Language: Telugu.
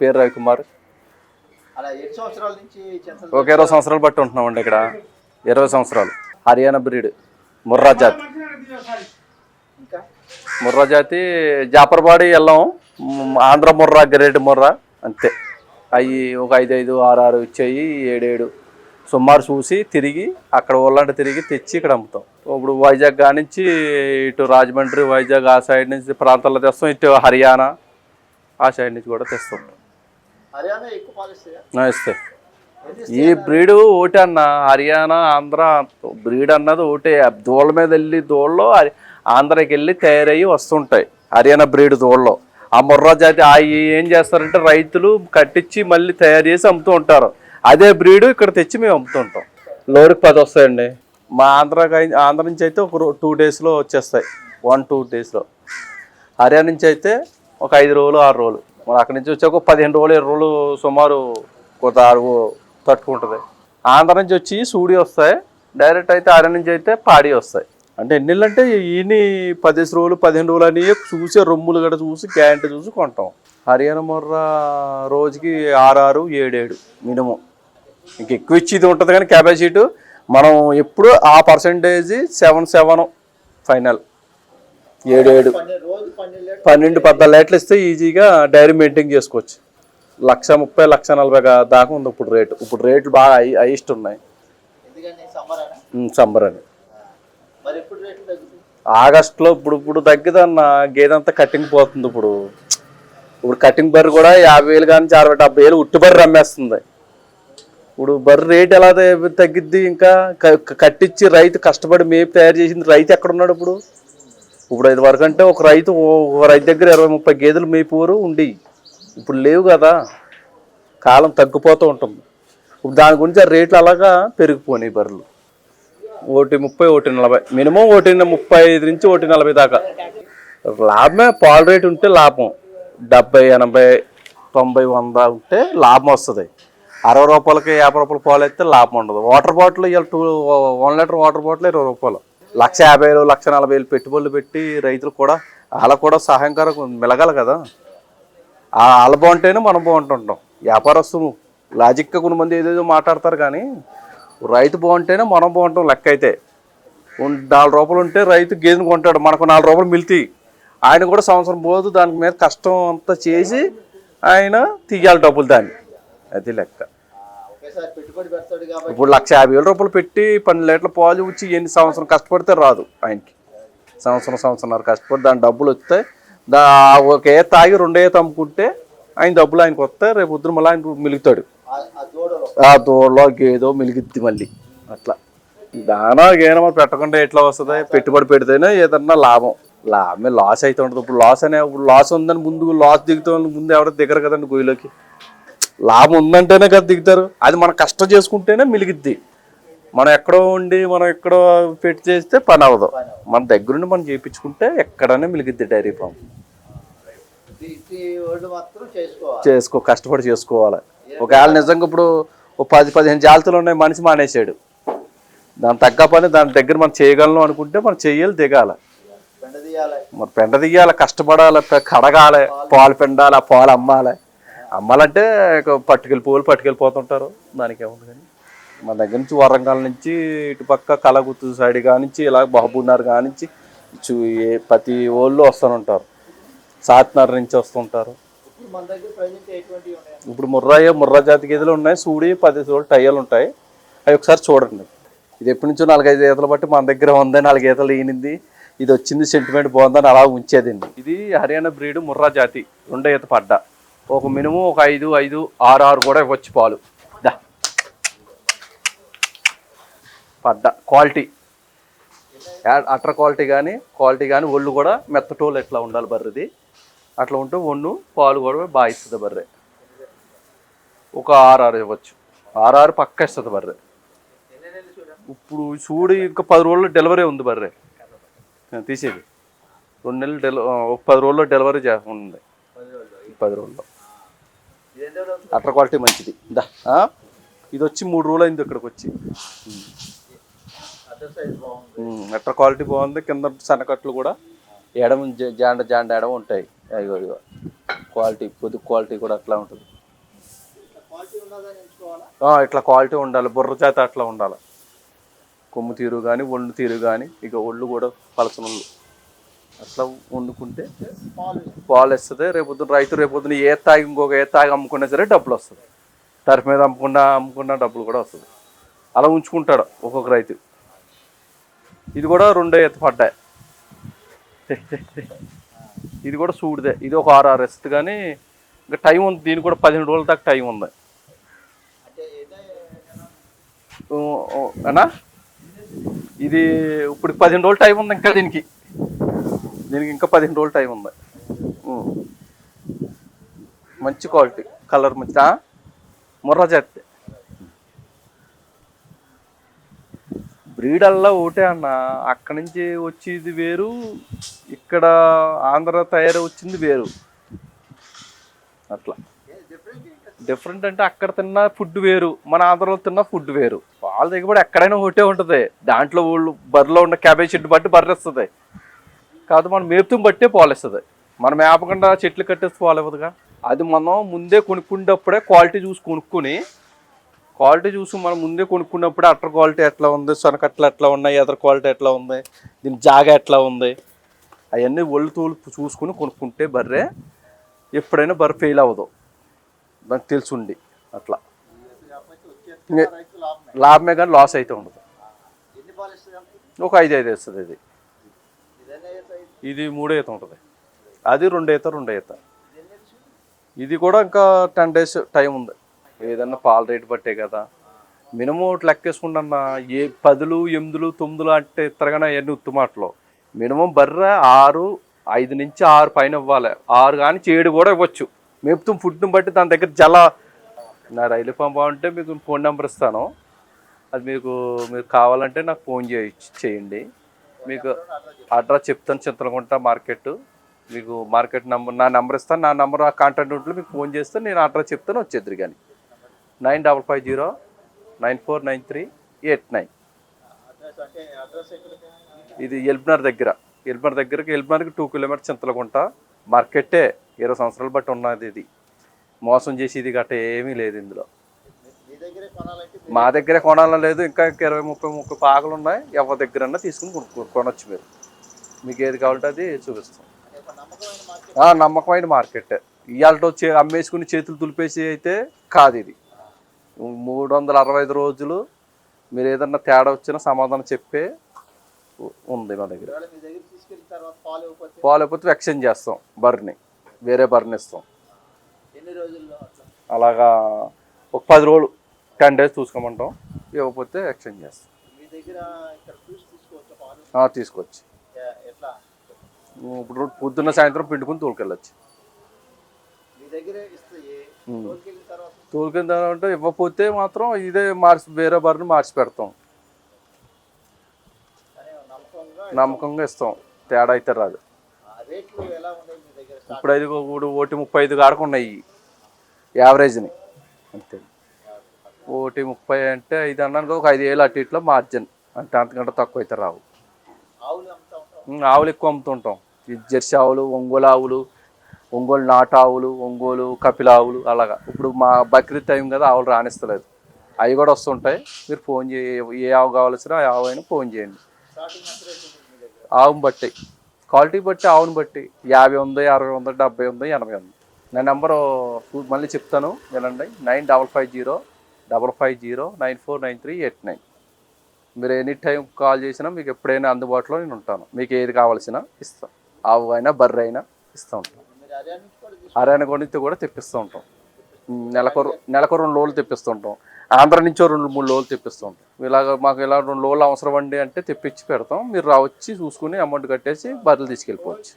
పేరు రవికుమార్. ఒక ఇరవై సంవత్సరాలు బట్టి ఉంటున్నామండి ఇక్కడ. ఇరవై సంవత్సరాలు. హర్యానా బ్రీడ్ ముర్రా జాతి. ముర్రా జాతి జాపర్బాడి వెళ్ళాం ఆంధ్ర ముర్రా గ్రేడ్ ముర్రా అంతే. అవి ఒక ఐదు ఐదు ఆరు ఆరు ఇచ్చాయి ఏడేడు. సుమారు చూసి తిరిగి అక్కడ వాళ్ళంటే తిరిగి తెచ్చి ఇక్కడ అమ్ముతాం. ఇప్పుడు వైజాగ్ కానించి ఇటు రాజమండ్రి వైజాగ్ ఆ సైడ్ నుంచి ప్రాంతాల్లో తెస్తాం ఇటు హర్యానా ఆ సైడ్ నుంచి కూడా తెస్తాం. ఎన్ని ఈ బ్రీడ్ ఒకటే అన్న హర్యానా ఆంధ్ర బ్రీడ్ అన్నది ఒకటే దూళ్ళ మీద వెళ్ళి దూళ్ళలో ఆంధ్రాకి వెళ్ళి తయారయ్యి వస్తుంటాయి హర్యానా బ్రీడ్ దూళ్ళలో ఆ ముర్రా జాతి ఆ ఏం చేస్తారంటే రైతులు కట్టించి మళ్ళీ తయారు చేసి అమ్ముతూ ఉంటారు. అదే బ్రీడ్ ఇక్కడ తెచ్చి మేము అమ్ముతూ ఉంటాం లోడ్కి పది వస్తాయండి. మా ఆంధ్రాకి అయి- ఆంధ్ర నుంచి అయితే ఒక టూ డేస్లో వచ్చేస్తాయి. వన్ టూ డేస్లో. హర్యానా నుంచి అయితే ఒక ఐదు రోజులు ఆరు రోజులు. మరి అక్కడి నుంచి వచ్చాక ఒక పదిహేను రోజులు ఇరవై రోజులు సుమారు కొంత అరుగు తట్టుకుంటుంది. ఆంధ్ర నుంచి వచ్చి సూడి వస్తాయి డైరెక్ట్ అయితే హర్యానా నుంచి అయితే పాడి వస్తాయి. అంటే ఎన్ని అంటే ఈయన పదిహేను రోజులు పదిహేను రోజులు అని చూసి రొమ్ములు గడ చూసి క్యాంట్ చూసి కొంటాం. హర్యానా మొర్ర రోజుకి ఆరు ఆరు ఏడేడు మినిమం. ఇంక ఎక్కువ ఇచ్చేది ఉంటుంది కానీ కెపాసిటీ మనం ఎప్పుడు ఆ పర్సంటేజ్ సెవెన్ సెవెన్ ఫైనల్ ఏడు ఏడు పన్నెండు పద్నాలుగు లీటర్లు ఇస్తే ఈజీగా డైరీ మెయింటైన్ చేసుకోవచ్చు. లక్ష ముప్పై లక్ష నలభై దాకా ఉంది ఇప్పుడు రేటు. ఇప్పుడు రేట్లు బాగా హైయెస్ట్ ఉన్నాయి. సమ్మర్ అనా? ఆగస్టులో ఇప్పుడు ఇప్పుడు తగ్గిదన్న గేదె అంతా కటింగ్ పోతుంది ఇప్పుడు. ఇప్పుడు కటింగ్ బర్రె కూడా యాభై వేలు కానీ అరవై డెబ్బై వేలు ఉట్టి బర్రె అమ్మేస్తుంది. ఇప్పుడు బర్రె రేట్ ఎలా తగ్గిద్ది ఇంకా? కట్టించి రైతు కష్టపడి మేపు తయారు చేసింది రైతు ఎక్కడ ఉన్నాడు ఇప్పుడు? ఇప్పుడు ఇది వరకు అంటే ఒక రైతు ఒక రైతు దగ్గర ఇరవై ముప్పై గేదెలు మేపూరు ఉండి ఇప్పుడు లేవు కదా కాలం తగ్గిపోతూ ఉంటుంది. ఇప్పుడు దాని గురించి ఆ రేట్లు అలాగా పెరిగిపోయినాయి బర్రెలు. ఒకటి ముప్పై ఒకటి నలభై మినిమం ఒకటి ముప్పై ఐదు నుంచి ఒకటి నలభై దాకా. లాభమే పాల రేటు ఉంటే లాభం. డెబ్బై ఎనభై తొంభై వంద ఉంటే లాభం వస్తుంది. అరవై రూపాయలకి యాభై రూపాయలు పాలు అయితే లాభం ఉండదు. వాటర్ బాటిల్ ఇవాళ two one litre water bottle ఇరవై రూపాయలు. లక్ష యాభై వేలు లక్ష నలభై వేలు పెట్టుబడులు పెట్టి రైతులు కూడా వాళ్ళకు కూడా సహాయకరం మెలగాలి కదా. వాళ్ళు బాగుంటేనే మనం బాగుంటుంటాం. వ్యాపారస్తులు లాజిక్గా కొంతమంది ఏదేదో మాట్లాడతారు కానీ రైతు బాగుంటేనే మనం బాగుంటాం లెక్క అయితే నాలుగు రూపాయలు ఉంటే రైతు గేదెను కొంటాడు. మనకు నాలుగు రూపాయలు మిల్తాయి ఆయన కూడా సంవత్సరం పోదు దాని మీద కష్టం అంతా చేసి ఆయన తీయాలి డబ్బులు దాన్ని. అది లెక్క ఒకేసారి పెట్టుబడి పెడతాడు కాబట్టి ఇప్పుడు లక్ష యాభై వేల రూపాయలు పెట్టి పన్నెండు లీటర్ల పాలు వచ్చి ఎన్ని సంవత్సరం కష్టపడితే రాదు ఆయనకి. సంవత్సరం సంవత్సరంన్నర కష్టపడి దాని డబ్బులు వస్తాయి. దా ఒకే తాగి రెండే అమ్ముకుంటే ఆయన డబ్బులు ఆయనకు వస్తాయి. రేపు పొద్దున మళ్ళీ ఆయన మిలుగుతాడు. ఆ- దూడలో. గేదో మిలిగిద్ది మళ్ళీ. అట్లా. దానా గేనో పెట్టకుండా ఎట్లా వస్తుంది? పెట్టుబడి పెడితేనే ఏదన్నా లాభం. లాభమే లాస్ అయితే ఉంటుంది ఇప్పుడు లాస్ అనే ఇప్పుడు లాస్ ఉందని ముందు లాస్ దిగుతాం ముందు ఎవరు దిగరు కదండి గొయ్యిలోకి. లాభం ఉందంటేనే కదా దిగుతారు. అది మనం కష్టం చేసుకుంటేనే మిలిగిద్ది మనం ఎక్కడో ఉండి మనం ఎక్కడో పెట్టి చేస్తే పని అవ్వదు. మన దగ్గరుండి మనం చేయించుకుంటే ఎక్కడనే మిలిగిద్ది డైరీ ఫామ్. చేసుకో కష్టపడి చేసుకోవాలి. ఒకవేళ నిజంగా ఇప్పుడు ఓ పది పదిహేను జాతులు ఉన్నాయి మనిషి మానేసాడు దాని తగ్గ పని దాని దగ్గర మనం చేయగలను అనుకుంటే మనం చెయ్యాలి దిగాలి. మరి పెండ దిగాలి కష్టపడాలి కడగాలి పాలు పెండాలి ఆ పాలు అమ్మాలి. అమ్మాలంటే పట్టుకెళ్ళి పువ్వులు పట్టుకెళ్ళిపోతుంటారు. దానికి ఏముంది కానీ. మన దగ్గర నుంచి వరంగల్ నుంచి ఇటుపక్క కలగుత్తు సైడ్ కానించి ఇలా బహబూనార్ కానించి చూ- ప్రతి వాళ్ళు వస్తూనే సాత్నార్ నుంచి వస్తుంటారు. ఇప్పుడు మన దగ్గర ముర్రాయ ముర్రా జాతి గేదెలు ఉన్నాయి సూడి పది సోళ్ళు టయ్యలు ఉంటాయి. అవి ఒకసారి చూడండి. ఇది ఎప్పటి నుంచో నాలుగైదు ఈతలు బట్టి మన దగ్గర ఉంది నాలుగు ఈతలు ఈనింది. ఇది వచ్చింది సెంటిమెంట్ బాగుందని అలా ఉంచేదండి ఇది హర్యానా బ్రీడ్ ముర్రా జాతి రెండో ఈత పడ్డ. ఒక మినిమం ఒక ఐదు ఐదు ఆరు ఆరు కూడా ఇవ్వచ్చు పాలు. దా. పడ్డ క్వాలిటీ. అట్ర క్వాలిటీ కానీ క్వాలిటీ కానీ ఒళ్ళు కూడా మెత్తటోలు ఎట్లా ఉండాలి బర్రెది? అట్లా ఉంటే ఒన్ను పాలు కూడా బాగా ఇస్తుంది బర్రె. ఒక ఆరు ఇవ్వచ్చు. ఆరు పక్క ఇస్తుంది బర్రె. ఇప్పుడు చూడు ఇంకా పది రోజుల్లో డెలివరీ ఉంది బర్రె. తీసేది రెండు నెలలు డెలి ఒక పది రోజుల్లో డెలివరీ చేస్తుంది పది రోజుల్లో. అట్ర క్వాలిటీ మంచిది. దా ఇది వచ్చి మూడు రోజులు అయింది ఇక్కడికి వచ్చి. అట్ర క్వాలిటీ బాగుంది. కింద సన్నకట్లు కూడా ఎడమ జాండ జాండ ఎడమ ఉంటాయి. అయ్యో ఇగో క్వాలిటీ పొద్దు క్వాలిటీ కూడా అట్లా ఉంటుంది. ఇట్లా క్వాలిటీ ఉండాలి. బుర్ర జాతి అట్లా ఉండాలి. కొమ్ము తీరు కానీ ఒళ్ళు తీరు కానీ ఇక ఒళ్ళు కూడా పలసనళ్ళు అట్లా వండుకుంటే పాలు పాలు ఇస్తుంది రేపొద్దున రైతు రేపొద్దున ఏ తాగి ఇంకొక ఏ తాగి అమ్ముకున్నా సరే డబ్బులు వస్తుంది. తరఫు మీద అమ్ముకున్నా అమ్ముకున్నా డబ్బులు కూడా వస్తుంది. అలా ఉంచుకుంటాడు ఒక్కొక్క రైతు. ఇది కూడా రెండో ఎత్తు పడ్డాయి ఇది కూడా చూడదే ఇది ఒక ఆరు ఆరు ఎస్తు కానీ ఇంకా టైం ఉంది. దీనికి కూడా పదిహేను రోజుల దాకా టైం ఉంది. అన్నా? ఇది ఇప్పుడు పదిహేను రోజులు టైం ఉంది ఇంకా దీనికి. దీనికి ఇంకా పదిహేను రోజులు టైం ఉంది. మంచి క్వాలిటీ కలర్ మంచి ఆ? ముర్రా చేస్తే బ్రీడల్లా ఒకటే అన్న. అక్కడి నుంచి వచ్చేది వేరు ఇక్కడ ఆంధ్ర తయారు వచ్చింది వేరు. అట్లా. డిఫరెంట్ అంటే అక్కడ తిన్న ఫుడ్ వేరు మన ఆంధ్రలో తిన్న ఫుడ్ వేరు. వాళ్ళ దగ్గర కూడా ఎక్కడైనా ఒకటే ఉంటుంది. దాంట్లో ఊళ్ళు బర్రెలో ఉన్న క్యాబేజ్ చెట్టు బట్టి బర్రెస్తుంది కాదు మనం మేపుతం బట్టే పాలిస్తుంది. మనం మేపకుండా చెట్లు కట్టేసి పాలివ్వదుగా? అది మనం ముందే కొనుక్కునేటప్పుడే క్వాలిటీ చూసి కొనుక్కొని క్వాలిటీ చూసి మనం ముందే కొనుక్కున్నప్పుడే అట్టర్ క్వాలిటీ ఎట్లా ఉంది సొనకట్లు ఎట్లా ఉన్నాయి ఎదర్ క్వాలిటీ ఎట్లా ఉంది దీని జాగా ఎట్లా ఉంది అవన్నీ ఒళ్ళు తోలు చూసుకుని కొనుక్కుంటే బర్రె ఎప్పుడైనా బర్రె ఫెయిల్ అవ్వదు. నాకు తెలుసుండి అట్లా. లాభమే కానీ లాస్ అయితే ఉండదు. ఒక ఐదు ఐదు వేస్తుంది ఇది ఇది మూడో ఈత ఉంటుంది. అది రెండు ఈత రెండు ఈత. ఇది కూడా ఇంకా టెన్ డేస్ టైం ఉంది. ఏదన్నా పాల రేటు బట్టే కదా. మినిమం ఒకటి లెక్కేసుకుంటా ఏ పదులు ఎనిమిదిలు తొమ్మిదిలు అంటే ఇత్తరగానే అవన్నీ ఉత్తుమాటలు మినిమం బర్రె ఆరు ఐదు నుంచి ఆరు పైన ఇవ్వాలి. ఆరు కానీ ఏడు కూడా ఇవ్వచ్చు. మేపుతాం ఫుడ్ని బట్టి దాని దగ్గర జల. నా రైలు పంప్ బాగుంటే మీకు ఫోన్ నెంబర్ ఇస్తాను. అది మీకు మీరు కావాలంటే నాకు ఫోన్ చేయ చేయండి. మీకు అడ్రస్ చెప్తాను చింతలగుంట మార్కెట్ మీకు మార్కెట్ నెంబర్ నా నెంబర్ ఇస్తాను నా నెంబర్ ఆ కాంటాక్ట్ ఉంటే మీకు ఫోన్ చేస్తే నేను అడ్రస్ చెప్తాను వచ్చేద్దరు కానీ. Nine double five zero nine four nine three eight nine address ఇది ఎల్బనర్ దగ్గర. ఎల్బనర్ దగ్గరకి ఎల్బనర్కి టూ కిలోమీటర్ చింతలకుంట మార్కెట్టే ఇరవై సంవత్సరాలు బట్టి ఉన్నది ఇది. మోసం చేసేది గట్ట ఏమీ లేదు ఇందులో. మీ దగ్గరే దగ్గరే కొనాలని లేదు. ఇంకా ఇంకా ఇరవై ముప్పై ముప్పై పాకలు ఉన్నాయి. ఎవరి దగ్గరన్నా తీసుకుని కొనొచ్చు మీరు. మీకు ఏది కావాలంటే అది చూపిస్తాం. నమ్మకమైన మార్కెట్. ఇవాళ చే అమ్మేసుకుని చేతులు తులిపేసి అయితే కాదు ఇది. మూడు వందల అరవై ఐదు రోజులు మీరు ఏదన్నా తేడా వచ్చినా సమాధానం చెప్పే ఉంది మా దగ్గర. దగ్గర పాలు ఎక్స్చేంజ్ చేస్తాం. బర్ని వేరే బర్ని ఇస్తాం. అలాగా ఒక పది రోజులు టెన్ డేస్ చూసుకోమంటాం. ఇవ్వకపోతే ఎక్స్చేంజ్ చేస్తాం. తీసుకొచ్చి. ఇప్పుడు పొద్దున్న సాయంత్రం పిండుకుని తోలుకెళ్ళొచ్చు. తోలుకెళ్ళిన తర్వాత? ఇవ్వకపోతే మాత్రం ఇదే మార్చి వేరే బర్ని మార్చి పెడతాం. నమ్మకంగా ఇస్తాం. తేడా అయితే రాదు. ఇప్పుడు ఐదు ఒకటి ముప్పై ఐదు కాడకు ఉన్నాయి యావరేజ్ని. అంతే. ఒకటి ముప్పై అంటే ఐదు అన్నానికి ఒక ఐదు వేలు అటు ఇట్లా మార్జిన్ అంటే అంతకంటే తక్కువ అయితే రావు. ఆవులు ఎక్కువ అమ్ముతుంటాం. ఈ జెర్సీ ఆవులు ఒంగోలు ఆవులు ఒంగోలు నాటు ఆవులు ఒంగోలు కపిల ఆవులు అలాగా. ఇప్పుడు మా బక్రీద్ టైం కదా ఆవులు రాణిస్తలేదు అవి కూడా వస్తుంటాయి. మీరు ఫోన్ చే ఏ ఆవు కావాల్సిన ఆ ఆవు అయినా ఫోన్ చేయండి. ఆవుని బట్టి. క్వాలిటీ బట్టి ఆవుని బట్టి. యాభై ఉంది అరవై ఉంది డెబ్బై ఉంది ఎనభై ఉంది. నా నెంబరు మళ్ళీ చెప్తాను. వినండి. Nine double five zero double five zero nine four nine three eight nine. మీరు ఎనీ టైం కాల్ చేసినా మీకు ఎప్పుడైనా అందుబాటులో నేను ఉంటాను. మీకు ఏది కావాల్సినా ఇస్తాం. ఆవు అయినా బర్రె అయినా ఇస్తూ ఉంటాం మీరు నుంచి కూడా హర్యానా కూడా తెప్పిస్తూ ఉంటాం. నెలకొరు నెలకు నెలకు రెండు రోజులు తెప్పిస్తుంటాం ఆంధ్ర నుంచో రెండు మూడు రోజులు తెప్పిస్తూ ఉంటాం. ఇలాగ మాకు ఇలా రెండు రోజులు అవసరం అండి అంటే తెప్పించి పెడతాం. మీరు రావచ్చి చూసుకుని అమౌంట్ కట్టేసి బర్రెలు తీసుకెళ్ళిపోవచ్చు.